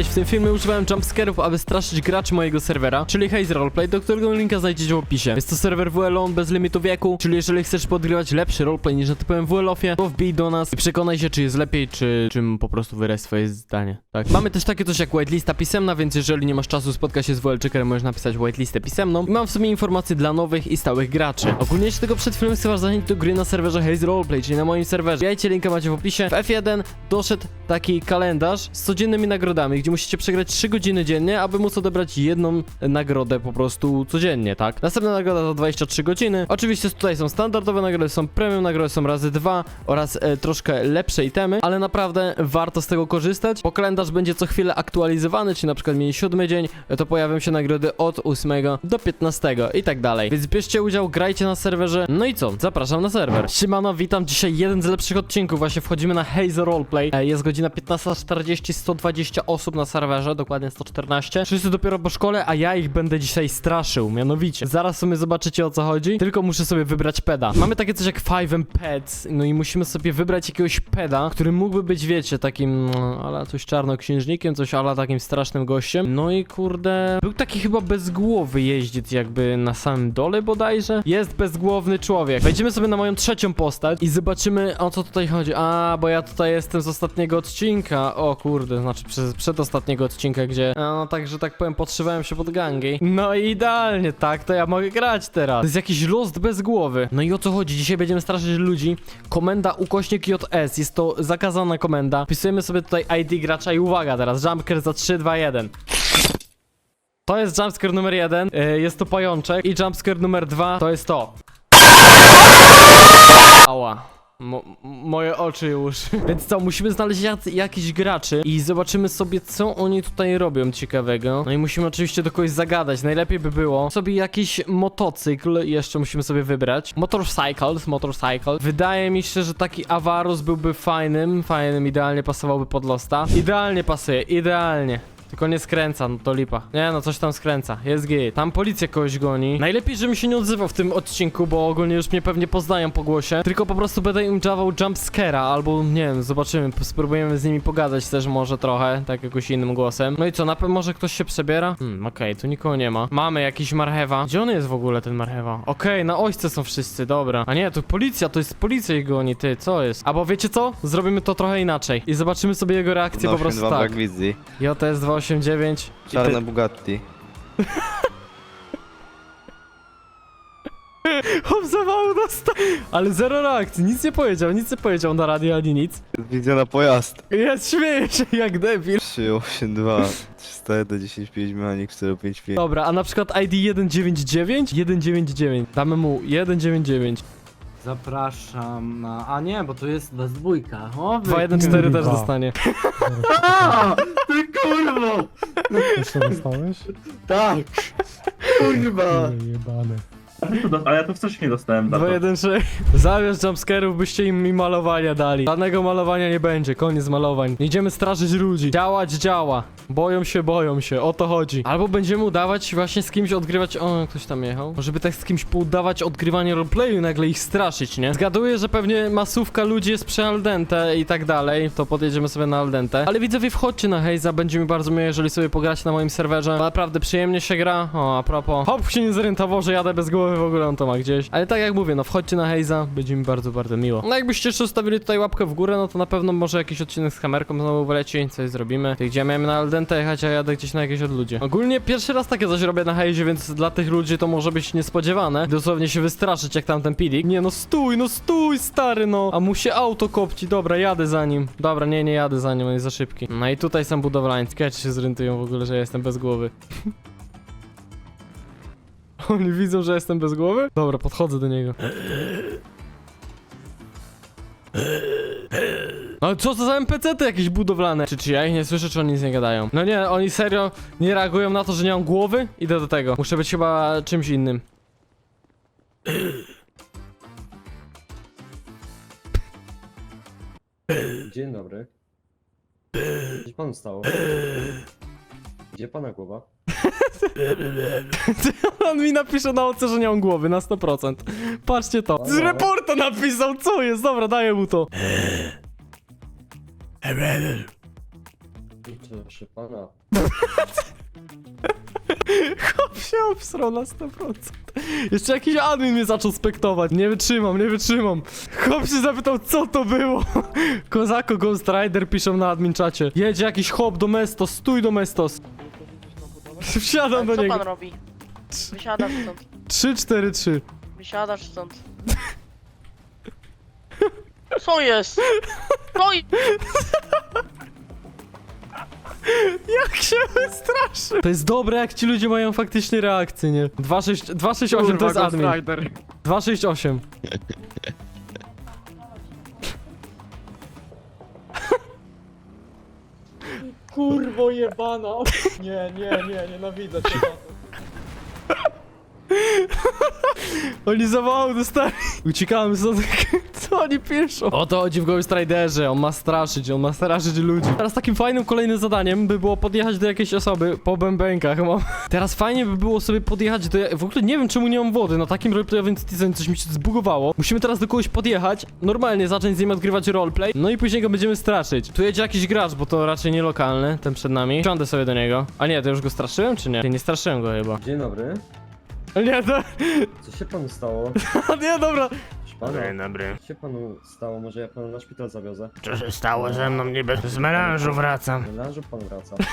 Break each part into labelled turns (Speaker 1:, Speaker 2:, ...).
Speaker 1: Cześć, w tym filmie używałem jumpscarów, aby straszyć graczy mojego serwera, czyli Haze Roleplay, do którego linka znajdziecie w opisie. Jest to serwer WLON bez limitu wieku, czyli jeżeli chcesz podgrywać lepszy roleplay niż na typowym WLOFie, to wbij do nas i przekonaj się, czy jest lepiej, czy czym po prostu wyraź swoje zdanie. Tak. Mamy też takie coś jak whitelista pisemna, więc jeżeli nie masz czasu spotkać się z WLChekerem, możesz napisać whitelistę pisemną. I mam w sumie informacje dla nowych i stałych graczy. Ogólnie jeszcze tego przed chcę was zachęcić do gry na serwerze Haze Roleplay, czyli na moim serwerze. Wbijajcie, linka macie w opisie. W F1 doszedł taki kalendarz z codziennymi nagrodami, gdzie musicie przegrać 3 godziny dziennie, aby móc odebrać jedną nagrodę po prostu codziennie, tak? Następna nagroda to 23 godziny. Oczywiście tutaj są standardowe nagrody, są premium nagrody, są razy dwa oraz e, troszkę lepsze itemy, ale naprawdę warto z tego korzystać, bo kalendarz będzie co chwilę aktualizowany, czyli na przykład mieli siódmy dzień, e, to pojawią się nagrody od 8 do 15 i tak dalej. Więc bierzcie udział, grajcie na serwerze. No i co? Zapraszam na serwer. Siemano, witam dzisiaj jeden z lepszych odcinków. Właśnie wchodzimy na Haze Roleplay. E, Jest godzina 15.40, 120 osób na serwerze, dokładnie 114. Wszyscy dopiero po szkole, a ja ich będę dzisiaj straszył, mianowicie. Zaraz sobie zobaczycie o co chodzi, tylko muszę sobie wybrać peda. Mamy takie coś jak 5M Pets, no i musimy sobie wybrać jakiegoś peda, który mógłby być, wiecie, takim, no, ale coś czarnoksiężnikiem, coś ale takim strasznym gościem. No i kurde, był taki chyba bezgłowy jeździec jakby na samym dole bodajże. Jest bezgłowny człowiek. Wejdziemy sobie na moją trzecią postać i zobaczymy o co tutaj chodzi. A, bo ja tutaj jestem z ostatniego odcinka. O kurde, znaczy przez, przedostatniego odcinka, gdzie, a, no tak, że tak powiem, podszywałem się pod gangi. No i idealnie, tak, to ja mogę grać teraz. To jest jakiś lost bez głowy. No i o co chodzi? Dzisiaj będziemy straszyć ludzi. Komenda ukośnik JS, jest to zakazana komenda. Wpisujemy sobie tutaj ID gracza i uwaga teraz, jumpker za 3, 2, 1. To jest jumpscare numer jeden, y, jest to pajączek i jumpscare numer dwa to jest to. Ała. Mo moje oczy już. Więc co, musimy znaleźć jacy, jakichś graczy i zobaczymy sobie, co oni tutaj robią ciekawego. No i musimy oczywiście do kogoś zagadać. Najlepiej by było sobie jakiś motocykl jeszcze musimy sobie wybrać. Motorcycles, motorcycle. Wydaje mi się, że taki Avarus byłby fajnym, fajnym, idealnie pasowałby pod Losta. Idealnie pasuje, idealnie. Tylko nie skręca, no to lipa. Nie no, coś tam skręca. Jest G. Tam policja kogoś goni. Najlepiej, żebym się nie odzywał w tym odcinku, bo ogólnie już mnie pewnie poznają po głosie. Tylko po prostu będę im dawał jumpscare'a, albo nie wiem, zobaczymy. Spróbujemy z nimi pogadać też może trochę, tak jakoś innym głosem. No i co, na pewno może ktoś się przebiera? Hmm, okej, tu nikogo nie ma. Mamy jakiś marchewa. Gdzie on jest w ogóle, ten marchewa? Okej, na ojce są wszyscy, dobra. A nie, to policja, to jest policja ich goni, ty, co jest? Albo wiecie co? Zrobimy to trochę inaczej. I zobaczymy sobie jego reakcję po prostu tak.
Speaker 2: wizji.
Speaker 1: JS 289 i ty...
Speaker 2: Czarne Bugatti.
Speaker 1: Obserwował dostał, ale zero reakcji, nic nie powiedział, nic nie powiedział na radio ani nic.
Speaker 2: Wizja na pojazd.
Speaker 1: Jest śmieje się jak debil.
Speaker 2: 382 301 10 5 mechanik 455.
Speaker 1: Dobra, a na przykład ID 199? 199, damy mu 199.
Speaker 3: Zapraszam na... A nie, bo to jest bez dwójka. O, wy
Speaker 1: 214 też dostanie.
Speaker 4: To dostałeś?
Speaker 3: Tak! Kurwa!
Speaker 4: Jebane.
Speaker 5: Ale ja to wcześniej dostałem za to.
Speaker 1: 216. Zamiast jumpscarów byście im mi malowania dali. Żadnego malowania nie będzie, koniec malowań. Idziemy straszyć ludzi. Działać działa. Boją się, boją się, o to chodzi. Albo będziemy udawać właśnie z kimś odgrywać... O, ktoś tam jechał. Może by tak z kimś poudawać odgrywanie roleplayu i nagle ich straszyć, nie? Zgaduję, że pewnie masówka ludzi jest przy Aldente i tak dalej. To podjedziemy sobie na Aldente. Ale widzowie, wchodźcie na Hejza, będzie mi bardzo miło, jeżeli sobie pogracie na moim serwerze. Naprawdę przyjemnie się gra. O, a propos. Hop się nie zorientował, że jadę bez głowy w ogóle, on to ma gdzieś. Ale tak jak mówię, no wchodźcie na Hejza, będzie mi bardzo, bardzo miło. No jakbyście jeszcze zostawili tutaj łapkę w górę, no to na pewno może jakiś odcinek z kamerką znowu wyleci, coś zrobimy. Ty gdzie miałem na Aldente jechać, a jadę gdzieś na jakieś odludzie. Ogólnie pierwszy raz takie coś robię na Hejzie, więc dla tych ludzi to może być niespodziewane. Dosłownie się wystraszyć jak tamten pidik. Nie no stój, no stój stary no. A mu się auto kopci, dobra, jadę za nim. Dobra, nie, nie jadę za nim, on jest za szybki. No i tutaj są budowlańcy, czy się zorientują w ogóle, że ja jestem bez głowy. Oni widzą, że jestem bez głowy? Dobra, podchodzę do niego. No co to za NPC-ty jakieś budowlane? Czy, czy ja ich nie słyszę, czy oni nic nie gadają? No nie, oni serio nie reagują na to, że nie mam głowy? Idę do tego. Muszę być chyba czymś innym.
Speaker 6: Dzień dobry. Gdzie pan stało? Gdzie pana głowa?
Speaker 1: On mi napisze na oce, że nie mam głowy, na 100%. Patrzcie to. Z reporta napisał, co jest? Dobra, daję mu to.
Speaker 6: Proszę pana.
Speaker 1: Chłop się obsrał na 100%. Jeszcze jakiś admin mnie zaczął spektować. Nie wytrzymam, nie wytrzymam. Chłop się zapytał, co to było. Kozako Ghost Rider piszą na admin czacie. Jedzie jakiś chłop do Mestos, stój do Mestos. Wsiadam do
Speaker 7: Co
Speaker 1: niego.
Speaker 7: pan robi? Wysiadasz stąd.
Speaker 1: 3, 4, 3.
Speaker 7: Wysiadasz stąd. Co jest? Co jest?
Speaker 1: Jak się wystraszy. To jest dobre, jak ci ludzie mają faktycznie reakcję, nie? 26 268 to jest admin. 268.
Speaker 3: Kurwo jebana! Nie, nie, nie, nienawidzę cię.
Speaker 1: Oni zawału dostali. Uciekamy stąd. Co oni piszą? O to chodzi w Ghost Riderze. On ma straszyć, on ma straszyć ludzi. Teraz takim fajnym kolejnym zadaniem by było podjechać do jakiejś osoby po bębenkach. Mam. Teraz fajnie by było sobie podjechać do... W ogóle nie wiem czemu nie mam wody. Na takim roleplayowym Citizen coś mi się zbugowało. Musimy teraz do kogoś podjechać. Normalnie zacząć z nim odgrywać roleplay. No i później go będziemy straszyć. Tu jedzie jakiś gracz, bo to raczej nie lokalny. Ten przed nami. Siądę sobie do niego. A nie, to już go straszyłem czy nie? Nie straszyłem go chyba.
Speaker 6: Dzień dobry.
Speaker 1: Nie, to...
Speaker 6: Co się panu stało?
Speaker 1: Nie, dobra.
Speaker 8: Dzień dobry.
Speaker 6: Co się panu stało? Może ja panu na szpital zawiozę?
Speaker 8: Co się stało ze mną niby? Z melanżu wracam.
Speaker 6: Melanżu pan wraca.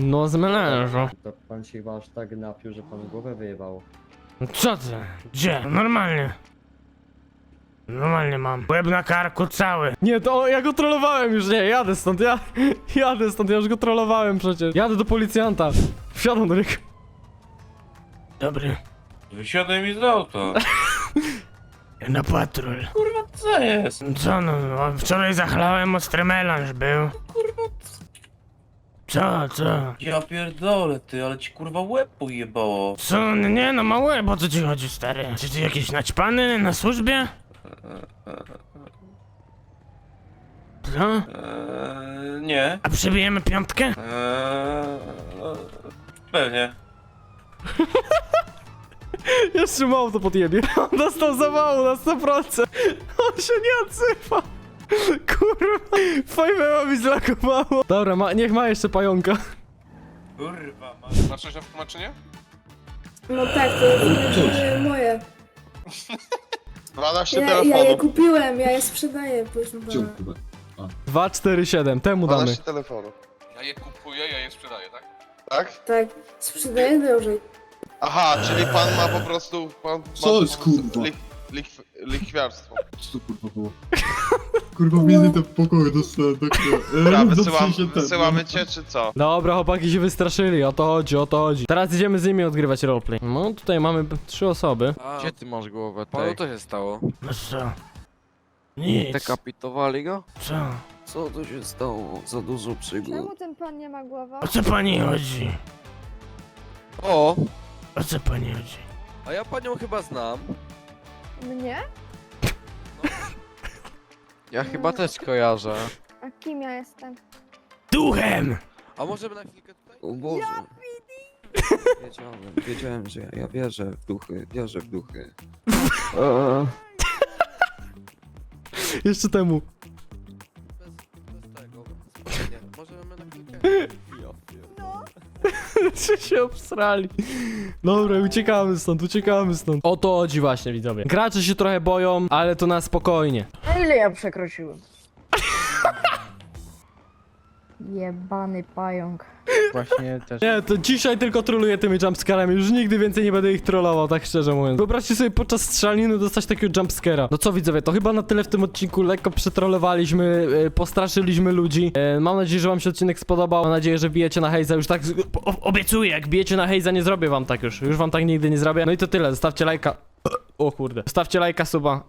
Speaker 1: No z melanżu.
Speaker 6: To pan się chyba aż tak napił, że panu głowę wyjebało.
Speaker 8: Co ty? Gdzie? Normalnie. Normalnie mam. Łeb na karku cały.
Speaker 1: Nie, to ja go trollowałem już, nie, jadę stąd, ja jadę stąd, ja już go trollowałem przecież. Jadę do policjanta. Wsiadam do niego.
Speaker 8: Dobry.
Speaker 9: Wysiadaj mi z auta.
Speaker 8: Na patrol.
Speaker 9: Kurwa, co jest?
Speaker 8: Co no, no wczoraj zachlałem, ostry melanż był. Co, co?
Speaker 9: Ja pierdolę ty, ale ci kurwa łeb pojebało.
Speaker 8: Co? Nie no, ma łeb, o co ci chodzi, stary? Czy ty jakiś naćpany na służbie? Co?
Speaker 9: Eee, nie.
Speaker 8: A przybijemy piątkę?
Speaker 9: Eee, pewnie.
Speaker 1: Jeszcze mało to podjebie. On dostał zawału na 100%. On się nie odzywa. Kurwa, fajne mi zlakowało. Dobra, ma, niech ma jeszcze pająka.
Speaker 9: Kurwa, ma...
Speaker 10: Masz coś na tłumaczenie?
Speaker 11: No tak, to jest moje. moje.
Speaker 10: 12
Speaker 11: Ja, ja je
Speaker 10: telefonów.
Speaker 11: kupiłem, ja je sprzedaję, proszę pana.
Speaker 1: 247, temu damy.
Speaker 10: 12 telefonów. Ja je kupuję, ja je sprzedaję, tak? Tak?
Speaker 11: Tak, sprzedaję drożej.
Speaker 10: Aha, czyli pan ma po prostu... Pan
Speaker 2: Co
Speaker 10: ma
Speaker 2: jest,
Speaker 10: po prostu
Speaker 2: kurwa?
Speaker 10: Lik, lik, lichwiarstwo.
Speaker 2: Co to kurwa było? Kurwa wizytę w pokoju dostałem tak.
Speaker 10: Dobra, wysyłam, wysyłamy cię czy co?
Speaker 1: Dobra, chłopaki się wystraszyli, o to chodzi, o to chodzi. Teraz idziemy z nimi odgrywać roleplay. No, tutaj mamy trzy osoby.
Speaker 12: Gdzie ty masz głowę?
Speaker 9: Panu
Speaker 12: to się stało?
Speaker 8: No co? Nic.
Speaker 12: Dekapitowali go?
Speaker 8: Co?
Speaker 12: Co to się stało? Za dużo przygód.
Speaker 11: ten pan nie ma głowy?
Speaker 8: O co pani chodzi?
Speaker 12: O!
Speaker 8: O co pani chodzi?
Speaker 12: A ja panią chyba znam.
Speaker 11: Mnie?
Speaker 12: Ja chyba też kojarzę.
Speaker 11: A kim ja jestem?
Speaker 8: Duchem!
Speaker 12: A możemy na chwilkę tutaj? O Boże. Wiedziałem, wiedziałem, że ja, ja wierzę w duchy, wierzę w duchy. Eee,
Speaker 1: Jeszcze temu. Czy się obsrali. Dobra, uciekamy stąd, uciekamy stąd. O to chodzi właśnie, widzowie. Gracze się trochę boją, ale to na spokojnie.
Speaker 7: A ile ja przekroczyłem?
Speaker 11: Jebany pająk.
Speaker 12: Właśnie też.
Speaker 1: Nie, to dzisiaj tylko troluję tymi jumpscarami, już nigdy więcej nie będę ich trollował, tak szczerze mówiąc. Wyobraźcie sobie podczas strzelaniny dostać takiego jumpscara. No co widzowie, to chyba na tyle w tym odcinku, lekko przetrollowaliśmy, e, postraszyliśmy ludzi. E, mam nadzieję, że wam się odcinek spodobał, mam nadzieję, że bijecie na hejza już tak, z- o, obiecuję, jak bijecie na hejza nie zrobię wam tak już, już wam tak nigdy nie zrobię. No i to tyle, zostawcie lajka. O kurde. Zostawcie lajka, suba, elo.